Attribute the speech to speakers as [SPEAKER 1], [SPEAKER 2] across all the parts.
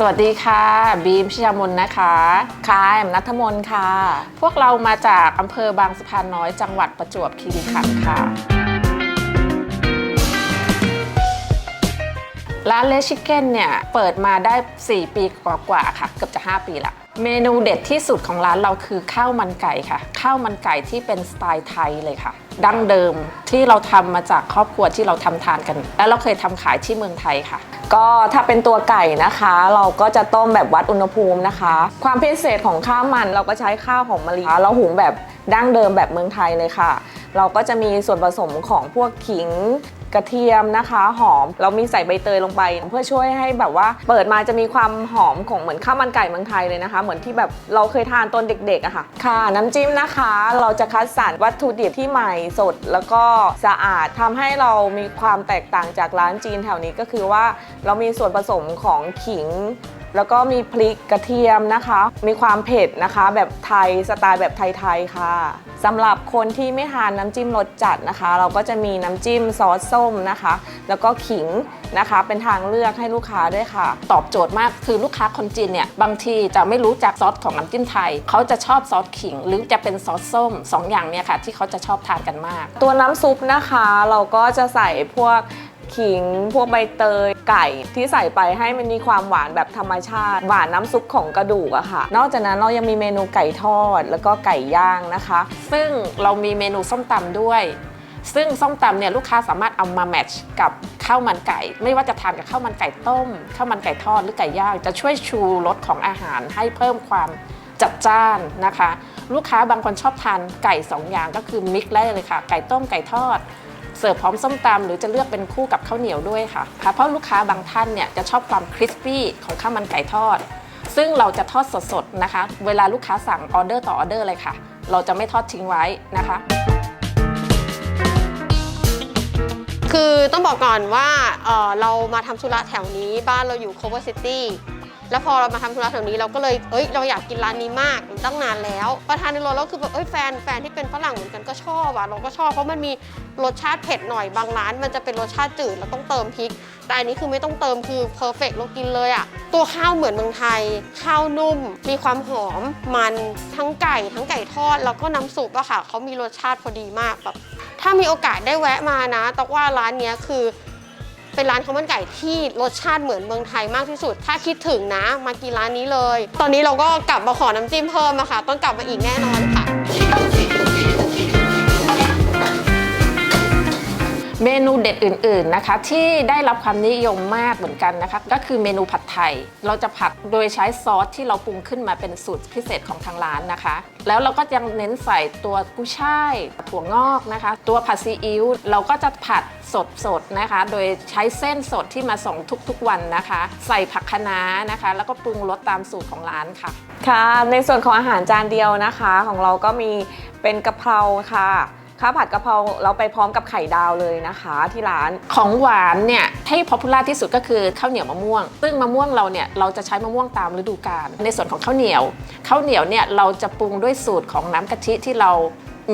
[SPEAKER 1] สวัสดีค่ะ บีมชิยามนนะคะ
[SPEAKER 2] ค่ะแอมนัทมน์ค่ะ
[SPEAKER 1] พวกเรามาจากอำเภอบางสะพานน้อยจังหวัดประจวบคีรีขันธ์ค่ะ ร้านเลชิเก้นเนี่ย เปิดมาได้ 4 ปีกว่าๆค่ะ เกือบจะ 5 ปีละ เมนูเด็ดที่สุดของร้านเราคือข้าวมันไก่ค่ะ ข้าวมันไก่ที่เป็นสไตล์ไทยเลยค่ะ ดั้งเดิมที่เราทำมาจากครอบครัวที่เราทำทานกัน แล้วเราเคยทำขายที่เมืองไทยค่ะ
[SPEAKER 2] ก็ถ้าเป็นตัวไก่นะคะ เราก็จะต้มแบบวัดอุณหภูมินะคะ ความพิเศษของข้าวมันเราก็ใช้ข้าวของมะลิเราหุงแบบดั้งเดิมแบบเมืองไทยเลยค่ะ เราก็จะมีส่วนผสมของพวกขิง กระเทียมนะคะหอม เรามีใส่ใบเตยลงไป เพื่อช่วยให้แบบว่า เปิดมาจะมีความหอมของเหมือนข้าวมันไก่เมืองไทยเลยนะคะ เหมือนที่แบบเราเคยทานตอนเด็กๆอะค่ะ ค่ะ น้ำจิ้มนะคะ เราจะคัดสรรวัตถุดิบที่ใหม่สดแล้วก็สะอาดทำให้เรามีความแตกต่างจากร้านจีนแถวนี้ก็คือว่าเรามีส่วนผสมของขิง แล้วก็มีพริกกระเทียมนะคะ มีความเผ็ดนะคะ แบบไทยสไตล์แบบไทยๆค่ะสำหรับคนที่ไม่ทานน้ำจิ้มรสจัดนะคะ เราก็จะมีน้ำจิ้มซอสส้มนะคะ แล้วก็ขิงนะคะ เป็นทางเลือกให้ลูกค้าด้วยค่ะ
[SPEAKER 1] ตอบโจทย์มากคือลูกค้าคนจีนเนี่ยบางทีจะไม่รู้จักซอสของน้ำจิ้มไทย เขาจะชอบซอสขิง หรือจะเป็นซอสส้มสองอย่างเนี่ยค่ะ ที่เขาจะชอบทานกันมาก
[SPEAKER 2] ตัวน้ำซุปนะคะ เราก็จะใส่พวก ขิง พวกใบเตย ไก่ที่ใส่ไปให้มันมีความหวานแบบธรรมชาติ หวานน้ำซุปของกระดูกอะค่ะ นอกจากนั้นเรายังมีเมนูไก่ทอดแล้วก็ไก่ย่างนะคะ
[SPEAKER 1] ซึ่งเรามีเมนูส้มตำด้วยซึ่งส้มตำเนี่ยลูกค้าสามารถเอามาแมทช์กับข้าวมันไก่ ไม่ว่าจะทานกับข้าวมันไก่ต้มข้าวมันไก่ทอดหรือไก่ย่าง จะช่วยชูรสของอาหารให้เพิ่มความจัดจ้านนะคะ ลูกค้าบางคนชอบทานไก่สองอย่างก็คือมิกซ์ได้เลยค่ะ ไก่ต้มไก่ทอด เสิร์ฟพร้อมส้มตำหรือจะเลือกเป็นคู่กับข้าวเหนียวด้วยค่ะค่ะ เพราะลูกค้าบางท่านเนี่ยจะชอบความคริสปี้ของข้าวมันไก่ทอด ซึ่งเราจะทอดสดๆนะคะ เวลาลูกค้าสั่งออเดอร์ต่อออเดอร์เลยค่ะ เราจะไม่ทอดทิ้งไว้นะคะ
[SPEAKER 3] คือต้องบอกก่อนว่าเออเรามาทำธุระแถวนี้บ้านเราอยู่ Cover City แล้วพอเรามาทำธุระแถวนี้เราก็เลยเอ้ยเราอยากกินร้านนี้มากตั้งนานแล้ว ประธานในรถเราคือแบบเอ้ยแฟนแฟนที่เป็นฝรั่งเหมือนกันก็ชอบอะเราก็ชอบเพราะมันมีรสชาติเผ็ดหน่อยบางร้าน มันจะเป็นรสชาติจืดเราต้องเติมพริก แต่อันนี้คือไม่ต้องเติมคือเพอร์เฟกเรากินเลยอะตัวข้าวเหมือนเมืองไทย ข้าวนุ่ม มีความหอมมันทั้งไก่ทั้งไก่ทอด แล้วก็น้ำซุปอะค่ะเขามีรสชาติพอดีมากแบบถ้ามีโอกาสได้แวะมานะตอกว่าร้านนี้คือ เป็นร้านข้าวมันไก่ที่รสชาติเหมือนเมืองไทยมากที่สุด ถ้าคิดถึงนะมากินร้านนี้เลย ตอนนี้เราก็กลับมาขอน้ำจิ้มเพิ่มอะค่ะต้องกลับมาอีกแน่นอนค่ะ
[SPEAKER 1] เมนูเด็ดอื่นๆนะคะ ที่ได้รับความนิยมมากเหมือนกันนะคะ ก็คือเมนูผัดไทย เราจะผัดโดยใช้ซอสที่เราปรุงขึ้นมาเป็นสูตรพิเศษของทางร้านนะคะ แล้วเราก็ยังเน้นใส่ตัวกุ้ยช่ายถั่วงอกนะคะ ตัวผัดซีอิ๊วเราก็จะผัดสดๆนะคะ โดยใช้เส้นสดที่มาส่งทุกๆวันนะคะ ใส่ผักคะน้านะคะ แล้วก็ปรุงรสตามสูตรของร้านค่ะ
[SPEAKER 2] ค่ะ ในส่วนของอาหารจานเดียวนะคะ ของเราก็มีเป็นกะเพราค่ะ ข้าวผัดกะเพราเราไปพร้อมกับไข่ดาวเลยนะคะที่ร้าน
[SPEAKER 1] ของหวานเนี่ยให้พอพูล่าที่สุดก็คือข้าวเหนียวมะม่วง ซึ่งมะม่วงเราเนี่ยเราจะใช้มะม่วงตามฤดูกาลในส่วนของข้าวเหนียวข้าวเหนียวเนี่ยเราจะปรุงด้วยสูตรของน้ำกะทิที่เรา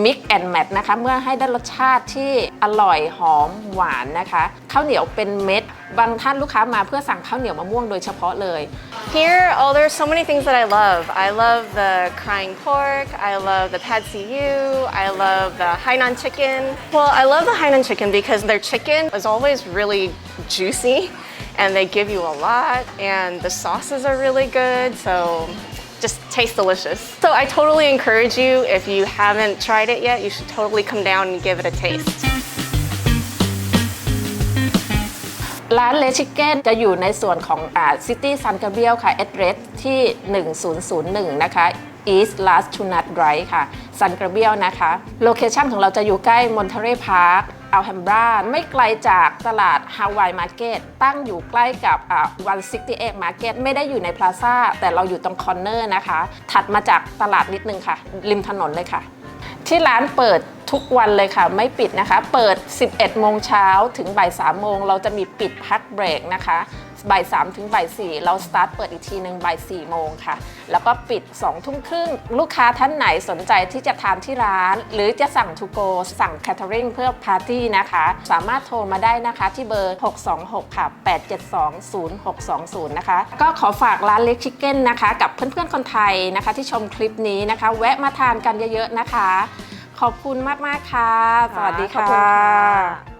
[SPEAKER 1] mix and match นะคะ เมื่อให้ได้รสชาติที่อร่อยหอมหวานนะคะข้าวเหนียวเป็นเม็ด บางท่านลูกค้ามาเพื่อสั่งข้าวเหนียวมะม่วงโดยเฉพาะเลย
[SPEAKER 4] Here, oh, there's so many things that I love. I love the crying pork. I love the pad see ew. I love the Hainan chicken. Well, I love the Hainan chicken because their chicken is always really juicy and they give you a lot and the sauces are really good. So just tastes delicious. So I totally encourage you, if you haven't tried it yet, you should totally come down and give it a taste.
[SPEAKER 1] ร้านเลชิเก้นจะอยู่ในส่วนของอ่าซิตี้ซันกาเบียลค่ะ a d r e s s ที่ 1001 นะคะ East Last Chunat Drive ค่ะซันกาเบียลนะคะ โลเคชันของเราจะอยู่ใกล้มอนเทเรพาร์ค อัลแฮมบราไม่ไกลจากตลาดฮาวายมาร์เก็ตตั้งอยู่ใกล้กับอ่า168 Market ไม่ได้อยู่ในพลาซ่าแต่เราอยู่ตรงคอนเนอร์นะคะ ถัดมาจากตลาดนิดนึงค่ะ ริมถนนเลยค่ะ ที่ร้านเปิดทุกวันเลยค่ะ ไม่ปิดนะคะ เปิด 11 โมงเช้าถึงบ่าย 3 โมง เราจะมีปิดพักเบรกนะคะ บ่ายสามถึงบ่ายสี่เราสตาร์ทเปิดอีกทีหนึ่งบ่ายสี่โมงค่ะ แล้วก็ปิด2องทุ่มครึ่ง ลูกค้าท่านไหนสนใจที่จะทานที่ร้าน หรือจะสั่งทูโกสั่ง catering เพื่อปาร์ตี้นะคะ สามารถโทรมาได้นะคะที่เบอร์ 626 ค่ะ 8720620 นะคะ ก็ขอฝากร้านเล็กชิคเก้นนะคะ กับเพื่อนๆคนไทยนะคะ ที่ชมคลิปนี้นะคะ แวะมาทานกันเยอะๆนะคะ ขอบคุณมากๆค่ะ สวัสดีค่ะ
[SPEAKER 2] คุณค่ะ